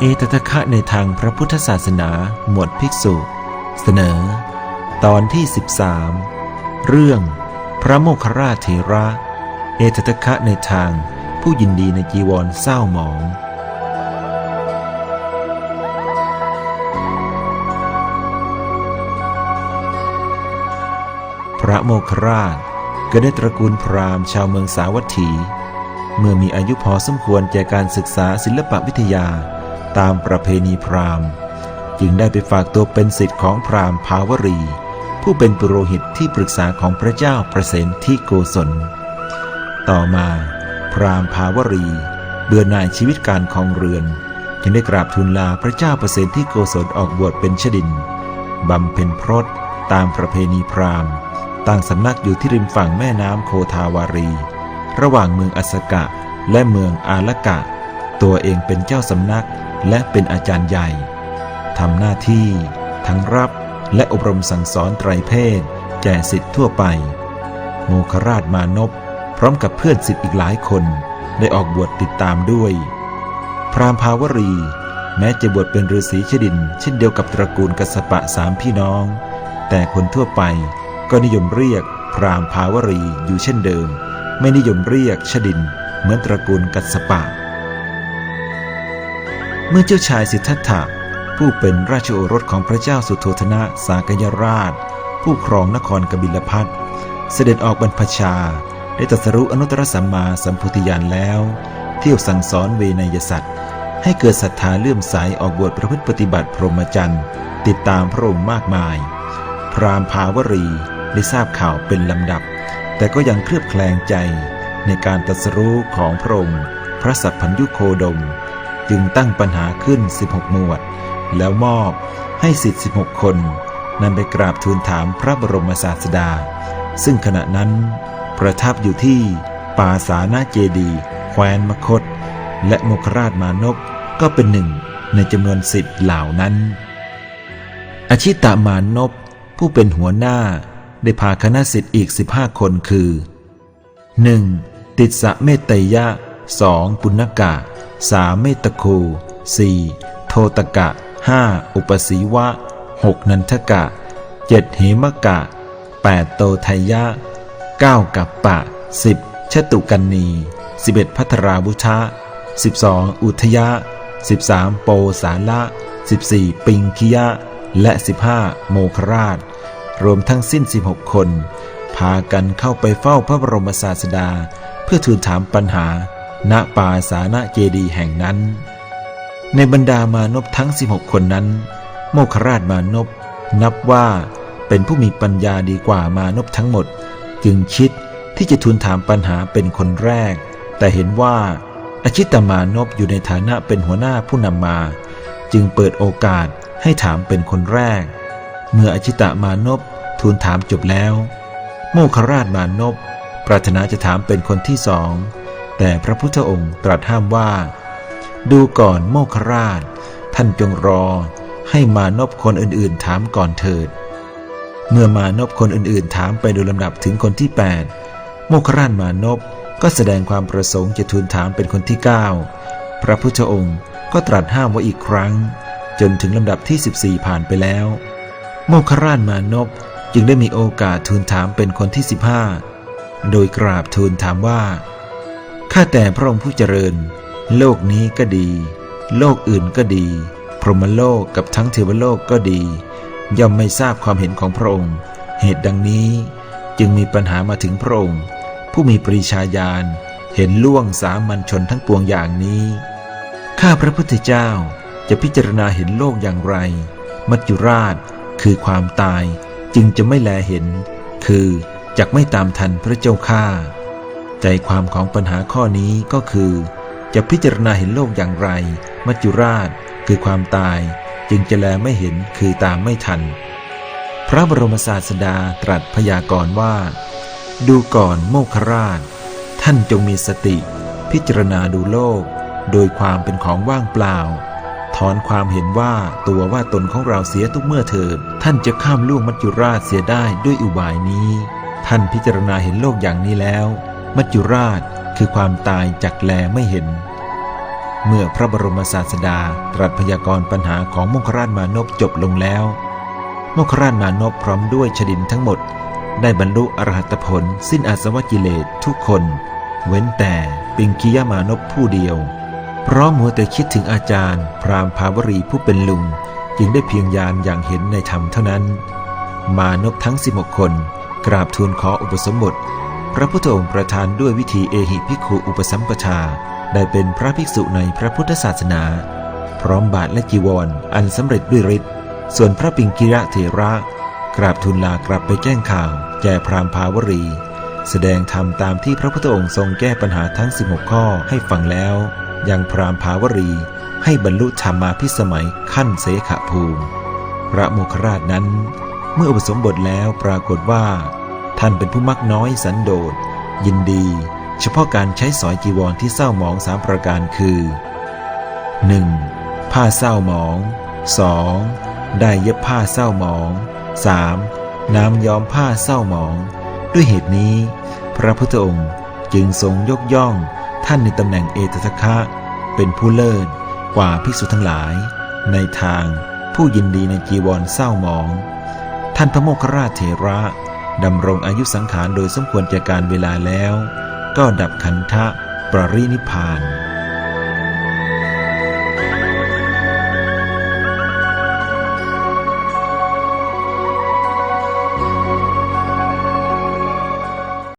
เอตทะคะในทางพระพุทธศาสนา หมวดภิกษุ เสนอ ตอนที่ 13 เรื่อง พระโมคคัลลาเถระ เอตทะคะในทางผู้ยินดีในจีวรเศร้าหมอง พระโมคคราชก็ได้ตระกูลพราหมณ์ชาวเมืองสาวัตถี เมื่อมีอายุพอสมควรแก่การศึกษาศิลปวิทยา ตามประเพณีพราหมณ์ จึงได้ไปฝากตัวเป็นศิษย์ของพราหมณ์ภาวรี ผู้เป็นปุโรหิตที่ปรึกษาของพระเจ้าประเสนที่โกศล ต่อมาพราหมณ์ภาวรี เบื่อหน่ายชีวิตการครองเรือน จึงได้กราบทูลลาพระเจ้าประเสนที่โกศลออกบวชเป็นชดินบำเพ็ญพรตตามประเพณีพราหมณ์ตั้งสำนักอยู่ที่ริมฝั่งแม่น้ำโคทาวารี ระหว่างเมืองอัสกะและเมืองอาลกะ ตัวเองเป็นเจ้าสำนัก และเป็นอาจารย์ใหญ่ทำหน้าที่ทั้งรับและอบรมสั่งสอนไตรเพศ แก่สิทธิทั่วไป โมคราชมานพพร้อมกับเพื่อนสิทธิ์อีกหลายคนได้ออกบวชติดตามด้วย พรามภาวรี แม้จะบวชเป็นฤาษีชดิน เช่นเดียวกับตระกูลกัสปะสามพี่น้อง แต่คนทั่วไปก็นิยมเรียกพรามภาวรีอยู่เช่นเดิม ไม่นิยมเรียกชดิน เหมือนตระกูลกัสปะ เมื่อเจ้าชายสิทธัตถะผู้เป็นราชโอรสของพระเจ้าสุโธธนะสากยราช ผู้ครองนครกบิลพัทเสด็จออกบรรพชา ได้ตรัสรู้อนุตตรสัมมาสัมพุทธญาณแล้ว เที่ยวสั่งสอนเวนยสัตว์ ให้เกิดศรัทธาเลื่อมใสออกบวชประพฤติปฏิบัติพรหมจรรย์ ติดตามพระองค์มากมาย พราหมณ์ภาวรีได้ทราบข่าวเป็นลำดับ แต่ก็ยังเคลือบแคลงใจในการตรัสรู้ของพระองค์ พระสัพพัญยุโคดม จึงตั้งปัญหาขึ้น 16 หมวด แล้วมอบให้สิทธิ์ 16 คนนำไปกราบทูลถามพระบรมศาสดา ซึ่งขณะนั้น ประทับอยู่ที่ป่าสานาเจดี แคว้นมคต และโมคราชมานพก็เป็นหนึ่งในจำนวนสิทธิ์เหล่านั้นอาชิตามานพผู้เป็นหัวหน้าได้พาคณะสิทธิ์อีก 15 คนคือ 1. ติดสะเมตไตยะ 2. ปุณกะ 3. เมตโค 4. โทตกะ 5. อุปสีวะ 6. นันทกะ 7. เหมกะ 8. โตไทยะ 9. กัปปะ 10. ชตุกันนี 11. พัทราบุชะ 12. อุทยะ 13. โปสาละ 14. ปิงคิยะ และ 15. โมคราช รวมทั้งสิ้น16คน พากันเข้าไปเฝ้าพระบรมศาสดา เพื่อทูลถามปัญหา ณป่าสาณเจดีแห่งนั้น ในบรรดามานพทั้ง 16 คนนั้น โมคราชมานพนับว่าเป็นผู้มีปัญญาดีกว่ามานพทั้งหมด จึงคิดที่จะทูลถามปัญหาเป็นคนแรก แต่เห็นว่าอชิตมานพอยู่ในฐานะเป็นหัวหน้าผู้นำมา จึงเปิดโอกาสให้ถามเป็นคนแรก เมื่ออชิตมานพทูลถามจบแล้ว โมคราชมานพปรารถนาจะถามเป็นคนที่สอง แต่พระพุทธองค์ตรัสห้ามว่า ดูก่อนโมคราช ท่านจงรอ ให้มานพคนอื่นๆ ถามก่อนเถิด เมื่อมานพคนอื่นๆ ถามไปโดยลำดับถึงคนที่ 8 โมคราชมานพก็แสดงความประสงค์จะทูลถามเป็นคนที่ 9 พระพุทธองค์ก็ตรัสห้ามไว้อีกครั้ง จนถึงลำดับที่ 14 ผ่านไปแล้ว โมคราชมานพจึงได้มีโอกาสทูลถามเป็นคนที่ 15 โดยกราบทูลถามว่า ข้าแต่พระองค์ผู้เจริญ โลกนี้ก็ดี โลกอื่นก็ดี พรหมโลกกับทั้งเทวโลกก็ดี ย่อมไม่ทราบความเห็นของพระองค์ เหตุดังนี้จึงมีปัญหามาถึงพระองค์ ผู้มีปริชาญาณเห็นล่วงสามัญชนทั้งปวงอย่างนี้ ข้าพระพุทธเจ้าจะพิจารณาเห็นโลกอย่างไร มัจจุราชคือความตายจึงจะไม่แลเห็น คือจักไม่ตามทันพระเจ้าข้า ใจความของปัญหาข้อนี้ก็คือ จะพิจารณาเห็นโลกอย่างไร มัจจุราช คือความตาย จึงจะแลไม่เห็นคือตามไม่ทัน พระบรมศาสดาตรัสพยากรณ์ว่า ดูก่อนโมคราช ท่านจงมีสติ พิจารณาดูโลก โดยความเป็นของว่างเปล่า ถอนความเห็นว่าตัวว่าตนของเราเสียทุกเมื่อเถิดท่านจะข้ามล่วงมัจจุราชเสียได้ด้วยอุบายนี้ ท่านพิจารณาเห็นโลกอย่างนี้แล้ว มัจจุราชคือความตายจักแลไม่เห็น เมื่อพระบรมศาสดาตรัสพยากรณ์ปัญหาของมคคราชมานพจบลงแล้วมคคราชมานพพร้อมด้วยชดินทั้งหมด ได้บรรลุอรหัตผล สิ้นอาสวะกิเลสทุกคน เว้นแต่ปิงคียมานพผู้เดียวเพราะมัวแต่คิดถึงอาจารย์ พรามภาวรีผู้เป็นลุง จึงได้เพียงยานอย่างเห็นในธรรมเท่านั้น มานพทั้ง 16 คน กราบทูลขออุปสมบท พระพุทธองค์ประทานด้วยวิธีเอหิภิกขุอุปสัมปทาได้เป็นพระภิกษุในพระพุทธศาสนา พร้อมบาทและจีวรออันสำเร็จด้วยฤทธิ์ส่วนพระปิงกิระเถระ กราบทูลลากลับไปแจ้งข่าว แก่พราหมณ์ภาวรี แสดงธรรมตามที่พระพุทธองค์ทรงแก้ปัญหาทั้ง 16 ข้อให้ฟังแล้ว ยังพราหมณ์ภาวรีให้บรรลุธรรมาพิสมัยขั้นเสขภูมิ พระโมคคราชนั้น เมื่ออุปสมบทแล้วปรากฏว่า ท่านเป็นผู้มักน้อยสันโดษ ยินดี เฉพาะการใช้สอยจีวรที่เศร้าหมองสามประการคือ 1. ผ้าเศร้าหมอง 2. ได้เย็บผ้าเศร้าหมอง 3. น้ำย้อมผ้าเศร้าหมอง ด้วยเหตุนี้ พระพุทธองค์จึงทรงยกย่องท่านในตำแหน่งเอตทัคคะ เป็นผู้เลิศกว่าภิกษุทั้งหลาย ในทางผู้ยินดีในจีวรเศร้าหมอง ท่านพระโมคคราชเถระ ดำรงอายุสังขารโดยสมควรแก่การเวลาแล้ว ก็ดับขันธะปรินิพพาน